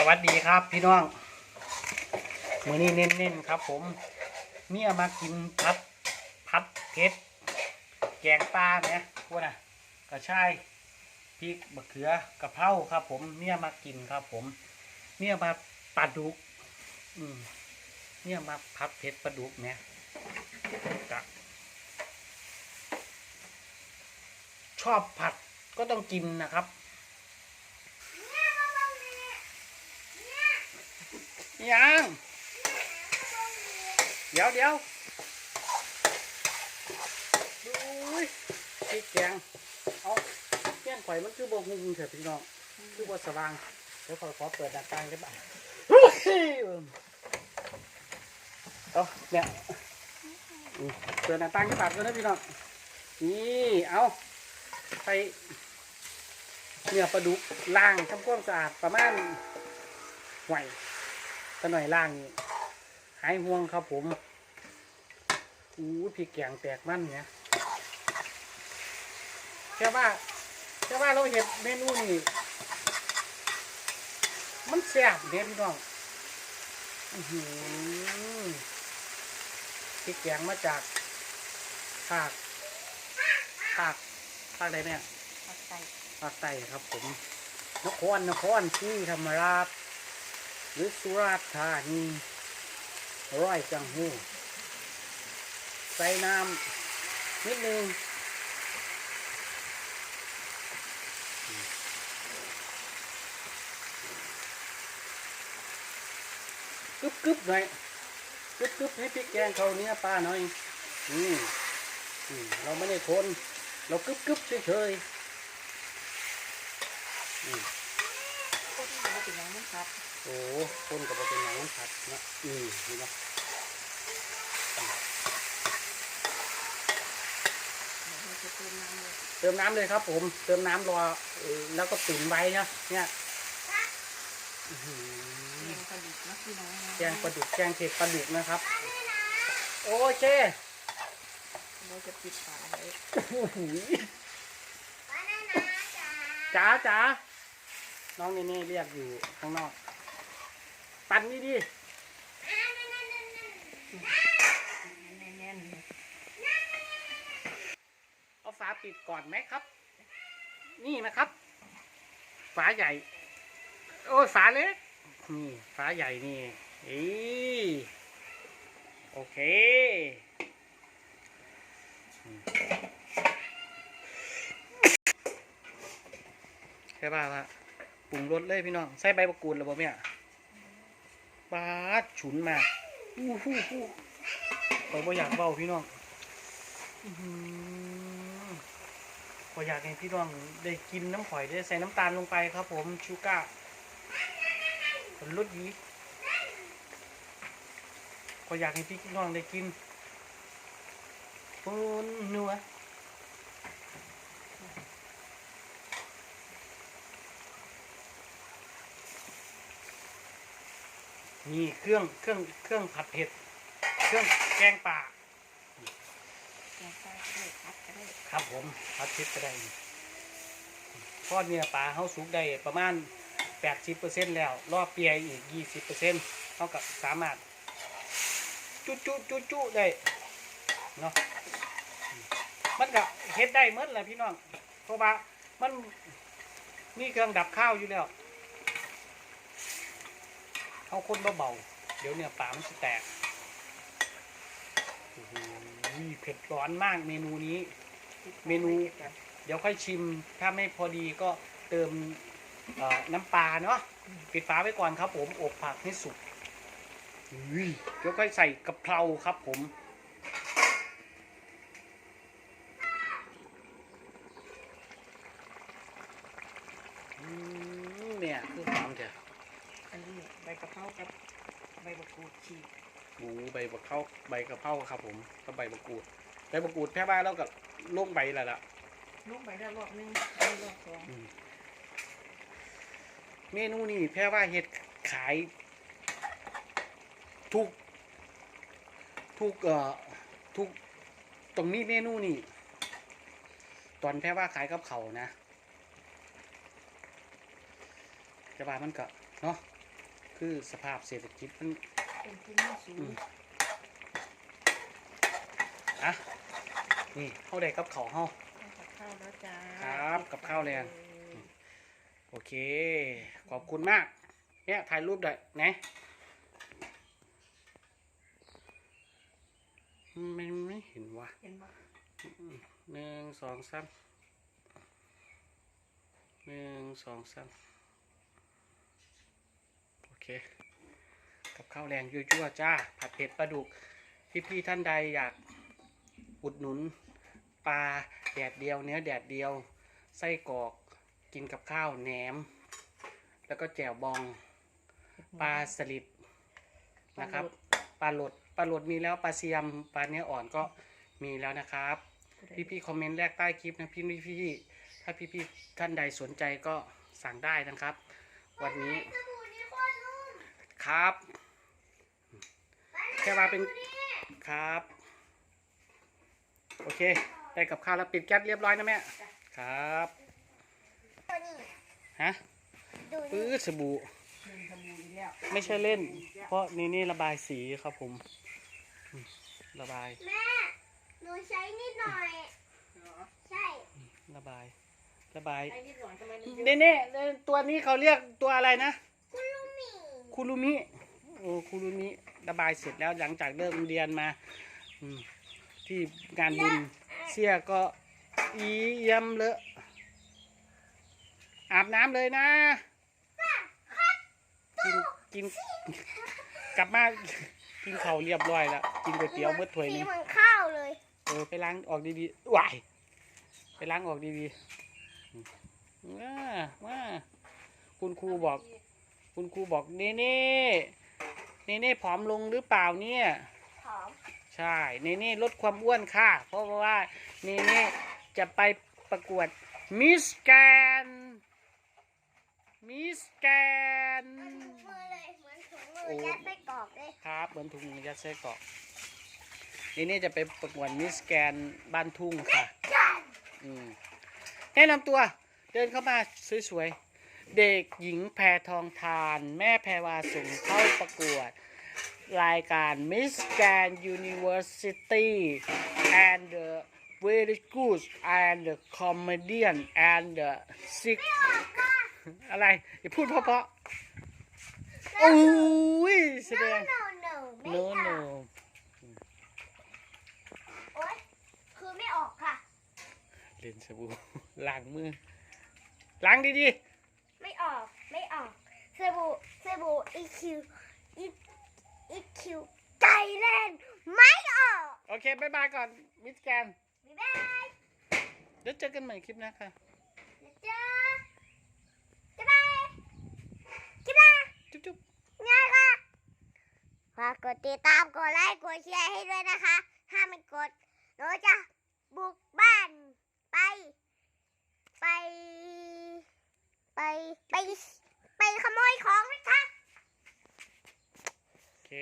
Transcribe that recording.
สวัสดีครับพี่น้อง มือนี้เน้นๆครับผมเนี่ยมากินพัดพัดเพชรแกงปลาเนี่ยพวกน่ะกระชายพริกมะเขือกระเพราครับ ผมเนี่ยมากินครับ ผมเนี่ยมาปลาดุก อืมเนี่ยมาพัดเพชรปลาดุกเนี่ยกะชอบผัดก็ต้องกินนะครับ ยังเดี๋ยวเดี๋ยวดูยพริกแกงเอาแกงข่อยมันคือบวหุงเถอะพี่น้องคือบวสว่างเดี๋ยวขอขอเปิดหน้าต่างได้บ้างเอาเนี่ยเปิดหน้าต่างที่ปากกันนะพี่น้องนี่เอาไปเนื้อปลาดุกล้างทำความสะอาดประมาณไหว ตะหน่อยล่างนี่หายห่วงครับผมอู้พริกแกงแตกมันเนี่ยแค่ว่าแค่ว่าเราเห็นเมนูนี่มันแซ่บเด็ดพี่น้องอื้อหือพริกแกงมาจากภาคภาคภาคใดเนี่ยผักไก่ภาคใต้ครับผมนครนครที่ธรรมราช หรือสุราษฎร์ธานีร้อยจังหูใส่น้ำนิดนึงกึบกึบหน่อยกึบกึบให้พริกแกงเขาเนี้ยป้าหน่อยอืมอืมเราไม่ได้คน เรากึบกึบเฉยๆอืม เป็นอย่างนั้นครับโอ้คนกับเป็นอย่างนั้นผัดนะอืมนี่นะเราจะเติมน้ำเลยเติมน้ำเลยครับ ผม เติมน้ำรอเอ่อแล้วก็ตุ๋นไว้นะเนี่ยอื้อหือแกงปลาดุกนะพี่น้องนะแกงปลาดุกแกงเผ็ดปลาดุกนะครับ โอเคเราจะปิดฝาไว้อื้อหือจ๋าจ๋า น้องเนเน่เรียกอยู่ข้างนอก ปั่นนี่ดิเอาฝาปิดก่อนไหมครับ นี่นะครับ ฝาใหญ่ โอ้ยฝาเล็กนี่ฝาใหญ่นี่อีโอเคอืมแค่ว่าละ ปรุงรสเลยพี่น้อง ใส่ใบมะกรูดหรือเปล่าเนี่ยบาดฉุนมากอู้หู้หู้ไปบ่อยากเบาพี่น้องอื้อหือพออยากให้พี่น้องได้กินน้ำข่อยได้ใส่น้ำตาลลงไปครับ ผมชูก้าผลรสดีพออยากให้พี่น้องได้กินปูนนัว นี่เครื่องเครื่องเครื่องผัดเผ็ด เครื่องแกงป่าแกงปลาก็ได้พัดก็ได้ครับผมพัดทิพก็ได้ทอดเนื้อปลาเขาสุกได้ประมาณ80%แล้วรอบเปียอีก20%เท่ากับสามารถ จุจุจุจุได้เนาะมันก็เฮ็ดได้เมื่อแหละพี่น้องเพราะว่ามันมีเครื่องดับข้าวอยู่แล้ว เอาคนเบาๆเดี๋ยวเนี่ยปลามันจะแตกโอ้โหเผ็ดร้อนมากเมนูนี้ เมนู เดี๋ยวค่อยชิม ถ้าไม่พอดีก็เติมน้ำปลาเนาะปิดฝาไว้ก่อนครับผมอบผักให้สุกเดี๋ยวค่อยใส่กะเพราครับผม อืมเนี่ยคือความเถอะ อันนี้ใบกะเพรากับใบมะกรูดฉีกหมูใบบักเข้าใบกะเพราครับผมก็ใบมะกรูดใบมะกรูดแค่บ้านแล้วก็ลงใบแล้วล่ะลงไปได้รอบนึงอันนี้รอบสองอืมเมนูนี่แพ่ว่าเห็ดขาย ทุก ทุกเอ่อทุกตรงนี้เมนูนี่ ตอนแพ่ว่าขายกับเขาวนะ แต่ว่ามันก็เนาะ คือสภาพเศรษฐกิจมันเป็นทุนไม่สูงอะนี่เข้าได้กับเขาวเฮากับข้าวแล้วจ้าครับกับข้าวแรงโอเค ขอบคุณมาก เนี่ยถ่ายรูปได้นะไม่ไม่เห็นว่ะเห็นบ่หนึ่งสองสามหนึ่งสองสามโอ เคกับข้าวแรงยั่วๆจ้า ผัดเผ็ดปลาดุก พี่ๆท่านใดอยากอุดหนุนปลาแดดเดียวเนื้อแดดเดียว ไส้กรอกกินกับข้าวแหนม แล้วก็แจ่วบองปลาสลิดนะครับปลาหลดปลาหลดมีแล้วปลาเซียมปลาเนื้ออ่อนก็มีแล้วนะครับ พี่พี่ๆคอมเมนต์แรกใต้คลิปนะพี่พี่พี่ๆถ้าพี่พี่ๆท่านใดสนใจก็สั่งได้นะครับ วันนี้ ครับ แค่ว่าเป็นครับ โอเค ได้กับข้าวแล้วปิดแก๊สเรียบร้อยนะแม่ ครับตัวนี้ฮะดูปื้นี่ดสบู่หนึ่งทำมูอีกแล้วไม่ใช่เล่น เพราะนี่นี่ระบายสีครับผมอืมระบาย แม่ หนูใช้นิดหน่อยเหรอใช่ ระบาย ระบายไอ้นิดหน่อยทำไมมันเยอะเน่เน่เน่ตัวนี้เขาเรียกตัวอะไรนะคุณลุงหมี คูรุมิโอ้คูรุมิระบายเสร็จแล้วหลังจากเลิกเรียนมาอืมที่งานบุญเสียก็อีเยี่ยมเลอะอาบน้ำเลยนะกินกินกลับมากินข้าวเรียบร้อยแล้วกินก๋วยเตี๋ยวเมื่อถ้วยหสีนึงเหมือนข้าวเลยเออไปล้างออกดีๆวายไปล้างออกดีๆว้าว่าคุณครูบอก คุณครูบอกเน่เน่เน่เน่ผอมลงหรือเปล่าเนี่ยหอมใช่เนเน่ลดความอ้วนค่ะ เพราะว่าเนเน่จะไปประกวดมิสแกนมิสแกนเหมือนถุงมือเลยเหมือนถุงมือโอ้ยัดไส้กรอกเลยครับเหมือนถุงมือยัดไส้กรอกเนเน่จะไปประกวดมิสแกนบ้านทุ่งค่ะอืมแนะนำตัวเดินเข้ามาสวยๆ เด็กหญิงแพรทองทาน แม่แพรวาส่งเข้าประกวด รายการ Miss Grand University and the very good and the comedian and the sick อะไรอย่าพูดเพราะๆอุ้ยแสดงโนโนไม่ no ค่ะ no โอ๊ยคือไม่ออกค่ะ เล่นสบู่ล้างมือล้างดีไม่ ออกไม่ออกสบู่สบู่อีคิวอีอีคิวไก่แลนด์ไม่ออกๆโอเคบ๊ายบายก่อนมิสแกนบ๊ายบายเดี๋ยวเจอกันใหม่คลิปหน้าค่ะนะจ๊ะบ๊ายบายบ๊ายบายจุ๊บๆง่ายค่ะฝากกดติดตามกดไลค์กดแชร์ให้ด้วยนะคะ ถ้าไม่กดหนูจะบุกบ้านไป ไป ไปไปไปขโมยของนะคะ โอเค